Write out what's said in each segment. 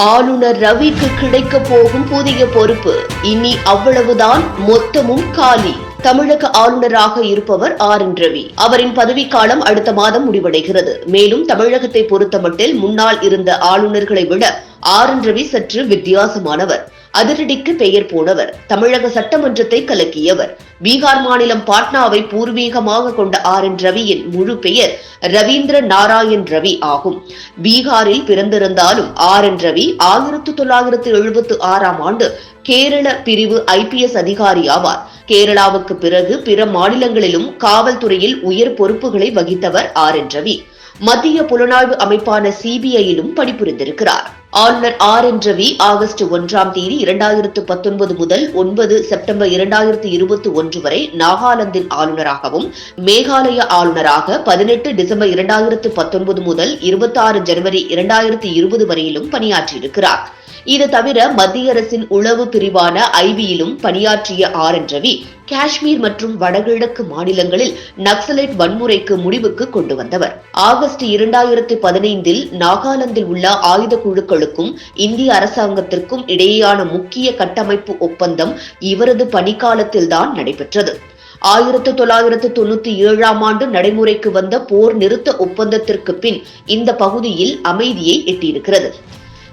ஆளுநர் ரவிக்கு கிடைக்க போகும் புதிய பொறுப்பு. இனி அவ்வளவுதான் மொத்தமும் காலி. தமிழக ஆளுநராக இருப்பவர் ஆர் என் ரவி. அவரின் பதவிக்காலம் அடுத்த மாதம் முடிவடைகிறது. மேலும் தமிழகத்தை பொறுத்தமட்டில் முன்னால் இருந்த ஆளுநர்களை விட ஆர் என் ரவி சற்று வித்தியாசமானவர். அதிரடிக்கு பெயர் போனவர். தமிழக சட்டமன்றத்தை கலக்கியவர். பீகார் மாநிலம் பாட்னாவை பூர்வீகமாக கொண்ட ஆர் என் ரவியின் முழு பெயர் ரவீந்திர நாராயண் ரவி ஆகும். பீகாரில் பிறந்திருந்தாலும் ஆர் என் ரவி ஆயிரத்து தொள்ளாயிரத்து எழுபத்து ஆறாம் ஆண்டு கேரள பிரிவு ஐபிஎஸ் அதிகாரி ஆவார். கேரளாவுக்கு பிறகு பிற மாநிலங்களிலும் காவல்துறையில் உயர் பொறுப்புகளை வகித்தவர் ஆர் என் ரவி. மத்திய புலனாய்வு அமைப்பான சிபிஐயிலும் பணிபுரிந்திருக்கிறார். ஆளுநர் ஆர் என் ரவி ஆகஸ்ட் ஒன்றாம் தேதி இரண்டாயிரத்து பத்தொன்பது முதல் ஒன்பது செப்டம்பர் இரண்டாயிரத்து இருபத்தி ஒன்று வரை நாகாலாந்தின் ஆளுநராகவும் மேகாலய ஆளுநராக பதினெட்டு டிசம்பர் இரண்டாயிரத்து பத்தொன்பது முதல் இருபத்தாறு ஜனவரி இரண்டாயிரத்து இருபது வரையிலும் பணியாற்றியிருக்கிறார். இது தவிர மத்திய அரசின் உளவு பிரிவான ஐபியிலும் பணியாற்றிய ஆர் என் ரவி காஷ்மீர் மற்றும் வடகிழக்கு மாநிலங்களில் நக்சலைட் வன்முறைக்கு முடிவுக்கு கொண்டு வந்தவர். ஆகஸ்ட் இரண்டாயிரத்தி பதினைந்தில் நாகாலாந்தில் உள்ள ஆயுத குழுக்களுக்கும் இந்திய அரசாங்கத்திற்கும் இடையேயான முக்கிய கட்டமைப்பு ஒப்பந்தம் இவரது பணிக்காலத்தில்தான் நடைபெற்றது. ஆயிரத்து தொள்ளாயிரத்து தொண்ணூத்தி ஏழாம் ஆண்டு நடைமுறைக்கு வந்த போர் நிறுத்த ஒப்பந்தத்திற்கு பின் இந்த பகுதியில் அமைதியை எட்டியிருக்கிறது.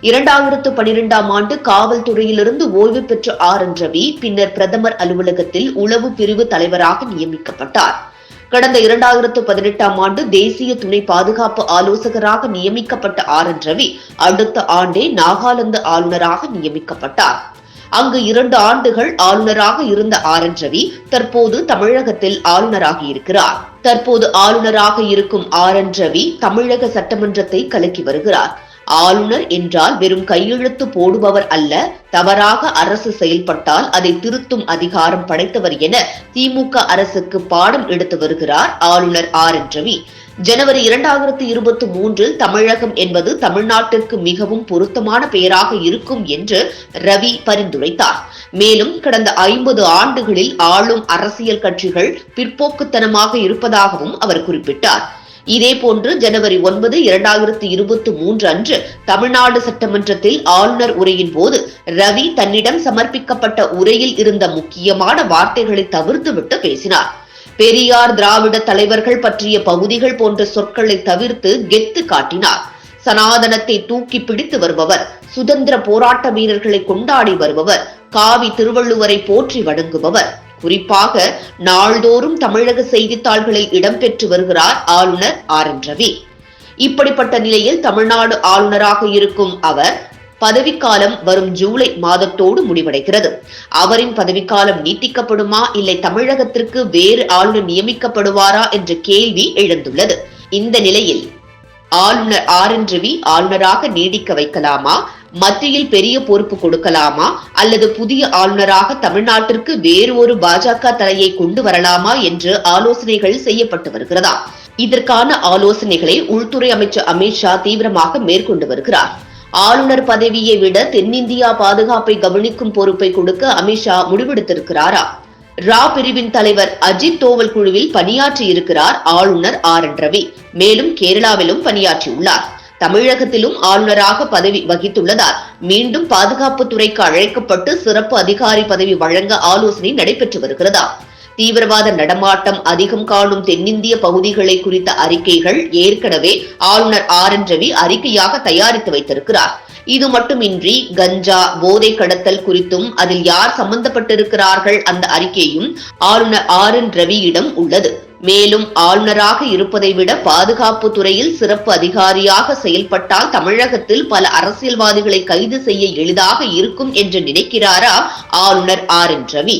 இரண்டாயிரத்து பனிரெண்டாம் ஆண்டு காவல்துறையிலிருந்து ஓய்வு பெற்ற ஆர். என். ரவி பின்னர் பிரதமர் அலுவலகத்தில் உளவு பிரிவு தலைவராக நியமிக்கப்பட்டார். கடந்த இரண்டாயிரத்து பதினெட்டாம் ஆண்டு தேசிய துணை பாதுகாப்பு ஆலோசகராக நியமிக்கப்பட்ட ஆர். என். ரவி அடுத்த ஆண்டே நாகாலாந்து ஆளுநராக நியமிக்கப்பட்டார். அங்கு இரண்டு ஆண்டுகள் ஆளுநராக இருந்த ஆர். என். ரவி தற்போது தமிழகத்தில் ஆளுநராக இருக்கிறார். தற்போது ஆளுநராக இருக்கும் ஆர். என். ரவி தமிழக சட்டமன்றத்தை கலக்கி வருகிறார். ஆளுநர் என்றால் வெறும் கையெழுத்து போடுபவர் அல்ல தவறாக அரசு செயல்பட்டால் அதை திருத்தும் அதிகாரம் படைத்தவர் என திமுக அரசுக்கு பாடம் எடுத்து வருகிறார் ஆளுநர் ஆர். என். ரவி. ஜனவரி இரண்டாயிரத்தி இருபத்தி மூன்றில் தமிழகம் என்பது தமிழ்நாட்டிற்கு மிகவும் பொருத்தமான பெயராக இருக்கும் என்று ரவி பரிந்துரைத்தார். மேலும் கடந்த ஐம்பது ஆண்டுகளில் ஆளும் அரசியல் கட்சிகள் பிற்போக்குத்தனமாக இருப்பதாகவும் அவர் குறிப்பிட்டார். இதேபோன்று ஜனவரி ஒன்பது இரண்டாயிரத்தி இருபத்தி மூன்று அன்று தமிழ்நாடு சட்டமன்றத்தில் ஆளுநர் உரையின் போது ரவி தன்னிடம் சமர்ப்பிக்கப்பட்ட உரையில் இருந்த முக்கியமான வார்த்தைகளை தவிர்த்துவிட்டு பேசினார். பெரியார் திராவிட தலைவர்கள் பற்றிய பகுதிகள் போன்ற சொற்களை தவிர்த்து கெத்து காட்டினார். சனாதனத்தை தூக்கி பிடித்து வருபவர் சுதந்திர போராட்ட வீரர்களை கொண்டாடி வருபவர் காவி திருவள்ளுவரை போற்றி வணங்குபவர். குறிப்பாக நாள்தோறும் தமிழக செய்தித்தாள்களில் இடம்பெற்று வருகிறார் ஆளுநர் ஆர் என் ரவி. இப்படிப்பட்ட நிலையில் தமிழ்நாடு ஆளுநராக இருக்கும் அவர் பதவிக்காலம் வரும் ஜூலை மாதத்தோடு முடிவடைகிறது. அவரின் பதவிக்காலம் நீட்டிக்கப்படுமா இல்லை தமிழகத்திற்கு வேறு ஆளுநர் நியமிக்கப்படுவாரா என்ற கேள்வி எழுந்துள்ளது. இந்த நிலையில் ஆளுநர் ஆர் என் ரவி ஆளுநராக நீடிக்க வைக்கலாமா? மத்தியில் பெரிய பொறுப்பு கொடுக்கலாமா? அல்லது புதிய ஆளுநராக தமிழ்நாட்டிற்கு வேறு ஒரு பாஜக தலையை கொண்டு வரலாமா என்று ஆலோசனைகள் செய்யப்பட்டு வருகிறதா? இதற்கான ஆலோசனைகளை உள்துறை அமைச்சர் அமித்ஷா தீவிரமாக மேற்கொண்டு வருகிறார். ஆளுநர் பதவியை விட தென்னிந்தியா பாதுகாப்பை கவனிக்கும் பொறுப்பை கொடுக்க அமித்ஷா முடிவெடுத்திருக்கிறாரா? ரா பிரிவின் தலைவர் அஜித் தோவல் குழுவில் பணியாற்றி இருக்கிறார் ஆளுநர் ஆர் என் ரவி. மேலும் கேரளாவிலும் பணியாற்றியுள்ளார் தமிழகத்திலும் ஆளுநராக பதவி வகித்துள்ளதால் மீண்டும் பாதுகாப்பு துறைக்கு அழைக்கப்பட்டு சிறப்பு அதிகாரி பதவி வழங்க ஆலோசனை நடைபெற்று வருகிறதா? தீவிரவாத நடமாட்டம் அதிகம் காணும் தென்னிந்திய பகுதிகளை குறித்த அறிக்கைகள் ஏற்கனவே ஆளுநர் ஆர் என் ரவி அறிக்கையாக தயாரித்து வைத்திருக்கிறார். இது மட்டுமின்றி கஞ்சா போதை கடத்தல் குறித்தும் அதில் யார் சம்பந்தப்பட்டிருக்கிறார்கள் அந்த அறிக்கையும் ஆளுநர் ஆர் என் ரவியிடம் உள்ளது. மேலும் ஆளுநராக இருப்பதை விட பாதுகாப்பு துறையில் சிறப்பு அதிகாரியாக செயல்பட்டால் தமிழகத்தில் பல அரசியல்வாதிகளை கைது செய்ய எளிதாக இருக்கும் என்று நினைக்கிறாரா ஆளுநர் ஆர் என் ரவி.